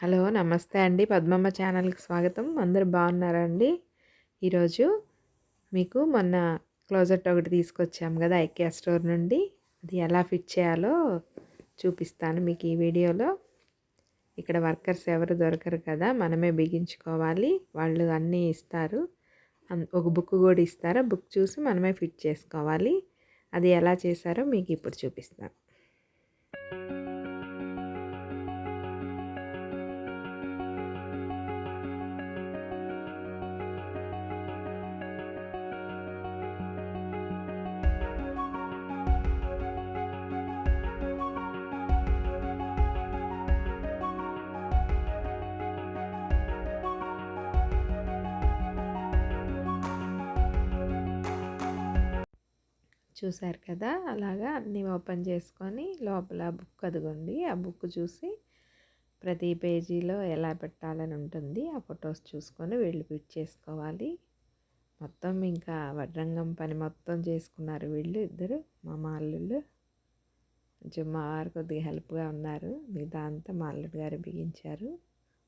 Hello నమస్తే అండి. పద్మమ్మ ఛానల్కి స్వాగతం. అందరు బాగున్నారా అండి? ఈరోజు మీకు మొన్న క్లోజెట్ ఒకటి తీసుకొచ్చాం కదా ఐకియా స్టోర్ నుండి. అది ఎలా ఫిట్ చేయాలో చూపిస్తాను మీకు ఈ వీడియోలో. ఇక్కడ వర్కర్స్ ఎవరు దొరకరు కదా మనమే బిగించుకోవాలి. వాళ్ళు అన్నీ ఇస్తారు. ఒక బుక్ కూడా ఇస్తారు. బుక్ చూసి మనమే ఫిట్ చేసుకోవాలి. అది ఎలా చేశారో మీకు ఇప్పుడు చూపిస్తాను. చూశారు కదా! అలాగా అన్నీ ఓపెన్ చేసుకొని లోపల బుక్ అదిగోండి. ఆ బుక్ చూసి ప్రతి పేజీలో ఎలా పెట్టాలని ఉంటుంది ఆ ఫొటోస్ చూసుకొని వీళ్ళు ఫిట్ చేసుకోవాలి. మొత్తం ఇంకా వడ్రంగం పని మొత్తం చేసుకున్నారు వీళ్ళు ఇద్దరు మా మాల్లుళ్ళు. కొంచెం మా వారు కొద్దిగా హెల్ప్గా ఉన్నారు. మిగతా అంతా మా అల్లుడు గారు బిగించారు.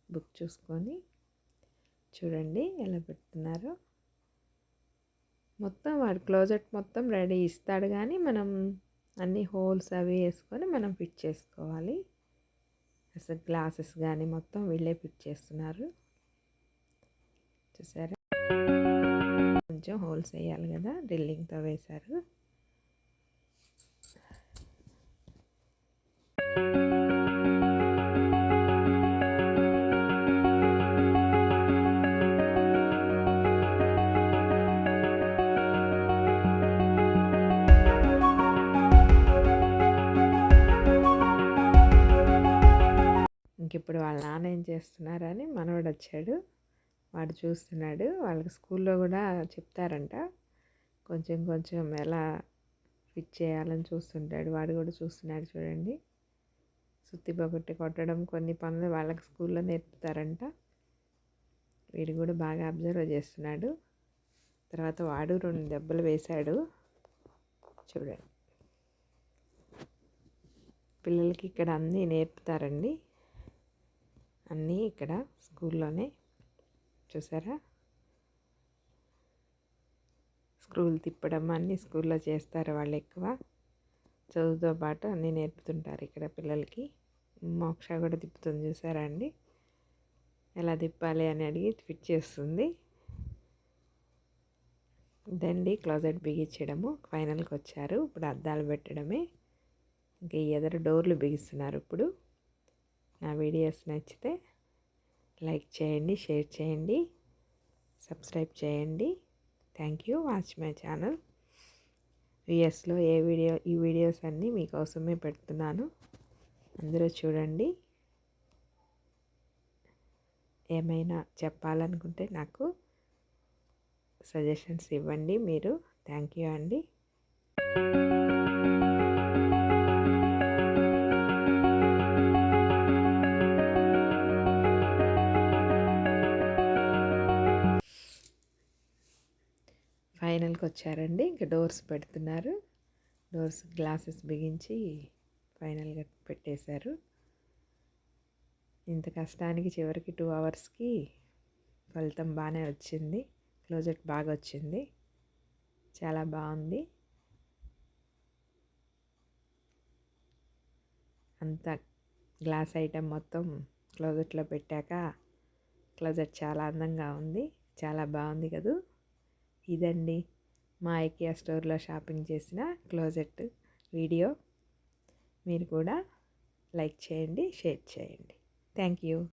బుక్ చూసుకొని చూడండి ఎలా పెడుతున్నారో. మొత్తం వాడు క్లోజెట్ మొత్తం రెడీ ఇస్తాడు కానీ మనం అన్ని హోల్స్ అవి వేసుకొని మనం ఫిట్ చేసుకోవాలి. అసలు గ్లాసెస్ కానీ మొత్తం వీళ్ళే ఫిట్ చేస్తున్నారు. చూసారా? కొంచెం హోల్స్ వేయాలి కదా డ్రిల్లింగ్తో వేశారు. ఇంక ఇప్పుడు వాళ్ళ నాన్న ఏం చేస్తున్నారని మనవడు వచ్చాడు వాడు చూస్తున్నాడు. వాళ్ళకి స్కూల్లో కూడా చెప్తారంట. కొంచెం కొంచెం ఎలా ఫిట్ చేయాలని చూస్తుంటాడు. వాడు కూడా చూస్తున్నాడు చూడండి. సుత్తి పొగట్టి కొట్టడం కొన్ని పనులు వాళ్ళకి స్కూల్లో నేర్పుతారంట. వీడు కూడా బాగా అబ్జర్వ్ చేస్తున్నాడు. తర్వాత వాడు రెండు దెబ్బలు వేశాడు. చూడండి. పిల్లలకి ఇక్కడ అన్నీ నేర్పుతారండి. అన్నీ ఇక్కడ స్కూల్లోనే చూసారా? స్క్రూలు తిప్పడం అన్నీ స్కూల్లో చేస్తారు వాళ్ళు ఎక్కువ. చదువుతో పాటు అన్నీ నేర్పుతుంటారు ఇక్కడ పిల్లలకి. మోక్ష కూడా తిప్పుతుంది చూసారా అండి? ఎలా తిప్పాలి అని అడిగి ఫిట్ చేస్తుంది. దండి క్లోజెట్ బిగించడము. ఫైనల్కి వచ్చారు. ఇప్పుడు అద్దాలు పెట్టడమే. ఇంకా ఎదరు డోర్లు బిగిస్తున్నారు ఇప్పుడు. నా వీడియోస్ నచ్చితే లైక్ చేయండి షేర్ చేయండి సబ్స్క్రైబ్ చేయండి. Thank you watch my channel. యూఎస్లో ఏ వీడియో ఈ వీడియోస్ అన్నీ మీకోసమే పెడుతున్నాను. అందరూ చూడండి. ఏమైనా చెప్పాలనుకుంటే నాకు సజెషన్స్ ఇవ్వండి మీరు. థ్యాంక్ యూ అండి. ఫైనల్కి వచ్చారండి ఇంకా డోర్స్ పెడుతున్నారు. డోర్స్ గ్లాసెస్ బిగించి ఫైనల్గా పెట్టేశారు. ఇంత కష్టానికి చివరికి టూ అవర్స్కి ఫలితం బాగానే వచ్చింది. క్లోజెట్ బాగా వచ్చింది. చాలా బాగుంది. అంత గ్లాస్ ఐటెం మొత్తం క్లోజెట్లో పెట్టాక క్లోజెట్ చాలా అందంగా ఉంది. చాలా బాగుంది కదా? ఇదండి మా ఐకియా స్టోర్లో షాపింగ్ చేసిన క్లోజెట్ వీడియో. మీరు కూడా లైక్ చేయండి షేర్ చేయండి. Thank you.